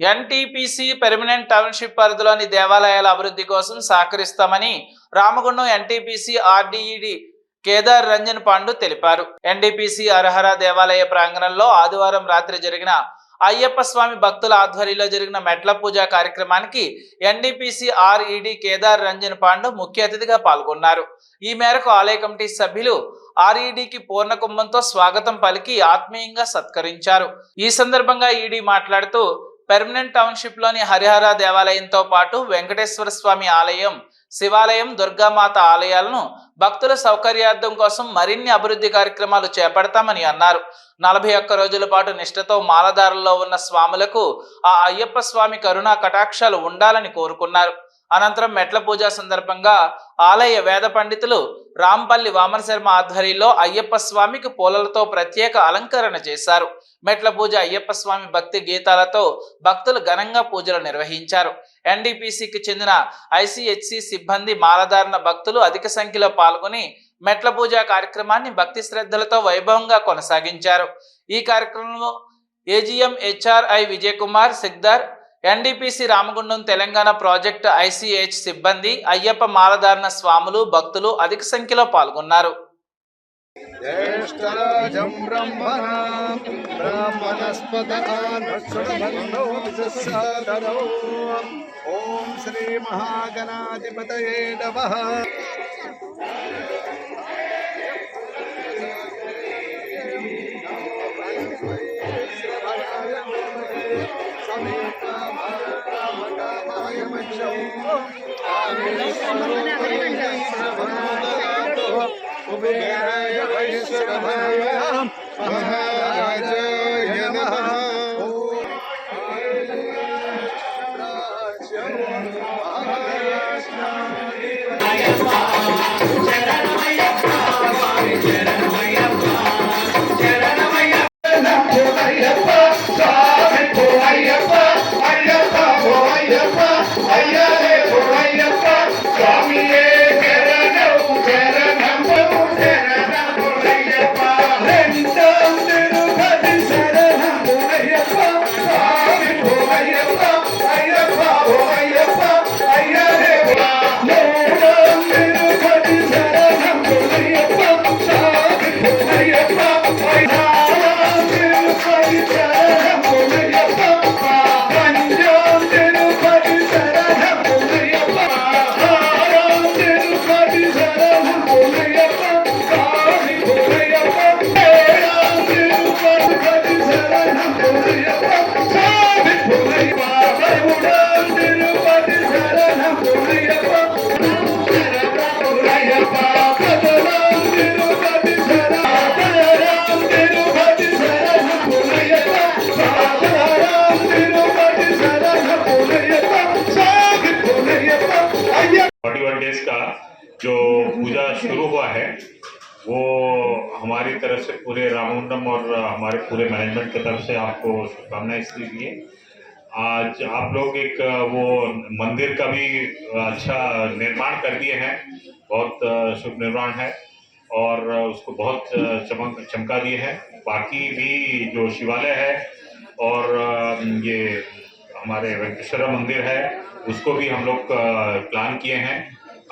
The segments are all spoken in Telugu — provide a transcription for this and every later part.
ఎన్టీపీసీ పెర్మనెంట్ టౌన్షిప్ పరిధిలోని దేవాలయాల అభివృద్ధి కోసం సహకరిస్తామని రామగుండం ఎన్టీపీసీ ఆర్డీఈడి కేదార్ రంజన్ పాండు తెలిపారు. ఎన్డీపీసీ అర్హర దేవాలయ ప్రాంగణంలో ఆదివారం రాత్రి జరిగిన అయ్యప్ప స్వామి భక్తుల ఆధ్వర్యంలో జరిగిన మెట్ల పూజ కార్యక్రమానికి ఎన్డీపీసీ ఆర్ఈడి కేదార్ రంజన్ పాండు ముఖ్య అతిథిగా పాల్గొన్నారు. ఈ మేరకు ఆలయ కమిటీ సభ్యులు ఆర్ఈడికి పూర్ణ కుంభంతో స్వాగతం పలికి ఆత్మీయంగా సత్కరించారు. ఈ సందర్భంగా ఈడీ మాట్లాడుతూ పెర్మనెంట్ టౌన్షిప్లోని హరిహర దేవాలయంతో పాటు వెంకటేశ్వర స్వామి ఆలయం శివాలయం దుర్గామాత ఆలయాలను భక్తుల సౌకర్యార్థం కోసం మరిన్ని అభివృద్ధి కార్యక్రమాలు చేపడతామని అన్నారు. నలభై ఒక్క రోజుల పాటు నిష్ఠతో మాలదారుల్లో ఉన్న స్వాములకు ఆ అయ్యప్ప స్వామి కరుణా కటాక్షాలు ఉండాలని కోరుకున్నారు. అనంతరం మెట్ల పూజ సందర్భంగా ఆలయ వేద పండితులు రాంపల్లి వామనశర్మ ఆధ్వర్యంలో అయ్యప్ప స్వామికి పూలలతో ప్రత్యేక అలంకరణ చేశారు. మెట్ల పూజ అయ్యప్ప స్వామి భక్తి గీతాలతో భక్తులు ఘనంగా పూజలు నిర్వహించారు. ఎన్డీపీసీకి చెందిన ఐసిహెచ్సి సిబ్బంది మాలధారణ భక్తులు అధిక సంఖ్యలో పాల్గొని మెట్ల పూజ కార్యక్రమాన్ని భక్తి శ్రద్ధలతో వైభవంగా కొనసాగించారు. ఈ కార్యక్రమంలో AGM HRI Vijay Kumar సిగ్దార్ NTPC Ramagundam Telangana project ఐసీహెచ్ సిబ్బంది అయ్యప్ప మాలధారణ స్వాములు భక్తులు అధిక సంఖ్యలో పాల్గొన్నారు. ज्येष्ठराजं ब्रह्मणां ब्राह्मणस्पदान्नो विजस्सादरौ ॐ श्रीमहागणाधिपतये नमः उभे Amen. हमारी तरफ़ से पूरे रामकुंडम और हमारे पूरे मैनेजमेंट की तरफ़ से आपको शुभकामनाएँ इसलिए दिए आज आप लोग एक वो मंदिर का भी अच्छा निर्माण कर दिए हैं। बहुत शुभ निर्माण है और उसको बहुत चमक, चमका दिए हैं। बाकी भी जो शिवालय है और ये हमारे वेंकटेश्वर मंदिर है, उसको भी हम लोग प्लान किए हैं।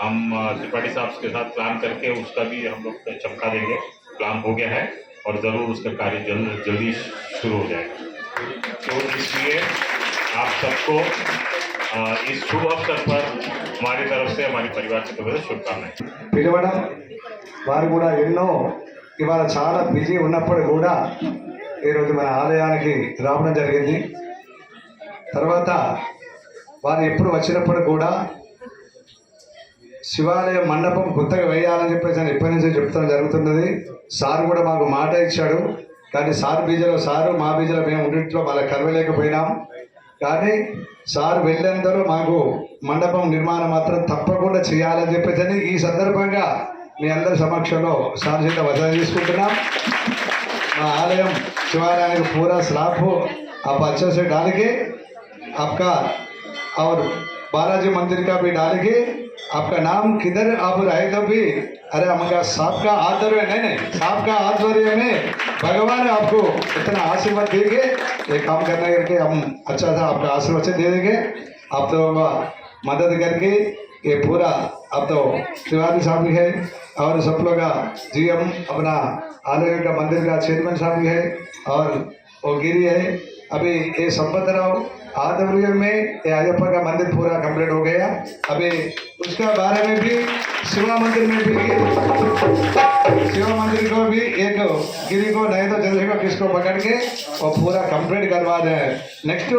हम त्रिपाठी साहब के साथ प्लान करके उसका भी हम लोग चमका देंगे। प्लान हो गया है और ज़रूर उसका कार्य जल्द जल्दी शुरू हो जाएगा तो इसलिए आप सबको अ, इस शुभ अवसर पर हमारी तरफ से हमारी परिवार की तरफ से शुभकामनाएं పిలవడం వారు కూడా ఎన్నో ఇవాళ చాలా బిజీ ఉన్నప్పుడు కూడా ఈరోజు మన ఆలయానికి రావడం జరిగింది తర్వాత వారు ఎప్పుడు వచ్చినప్పుడు కూడా శివాలయ మండపం కొత్తగా వేయాలని చెప్పేసి నేను ఎప్పటి నుంచో చెప్తాం జరుగుతున్నది సార్ కూడా మాకు మాట ఇచ్చాడు కానీ సార్ బీజలో సారు మా బీజలో మేము ఉండింట్లో వాళ్ళకి కలవలేకపోయినాం కానీ సార్ వెళ్ళేందరూ మాకు మండపం నిర్మాణం మాత్రం తప్పకుండా చేయాలని చెప్పేసి ఈ సందర్భంగా మీ అందరి సమక్షంలో సార్ చేత వసతి తీసుకుంటున్నాం మా ఆలయం शिवालय पूरा स्लाब हो आप अच्छे से डाल के आपका और बालाजी मंदिर का भी डाल के आपका नाम किधर आप रहे तो भी। अरे हमका सांप का आदर नहीं नहीं सांप का आध्वर्य में भगवान आपको। इतना आशीर्वाद देंगे। ये काम करने करके हम अच्छा था, आपका आशीर्वाद से दे देंगे। आप तो मदद करके ये पूरा अब तो तिवारी साहब भी है और सब लोग का जी हम अपना आलय का मंदिर का चेयरमैन साहब भी है और वो गिरी है। अभी ये संपत राव आदवर्य में अयप्पा का मंदिर पूरा कंप्लीट हो गया। अभी उसका बारे में भी, शिवा मंदिर में भी, शिवा मंदिर को भी एक गिरी को, नहीं तो चंद्रशेखर किसको पकड़ के और पूरा कंप्लीट करवा हैं। नेक्स्ट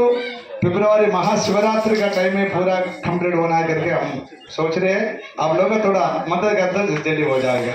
फरवरी महाशिवरात्रि का टाइम में पूरा कंप्लीट होना है करके हम सोच रहे हैं। आप लोग थोड़ा मदद करते जल्दी हो जाएगा।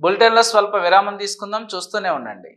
బులెటిన్లో స్వల్ప విరామం తీసుకుందాం. చూస్తూనే ఉండండి.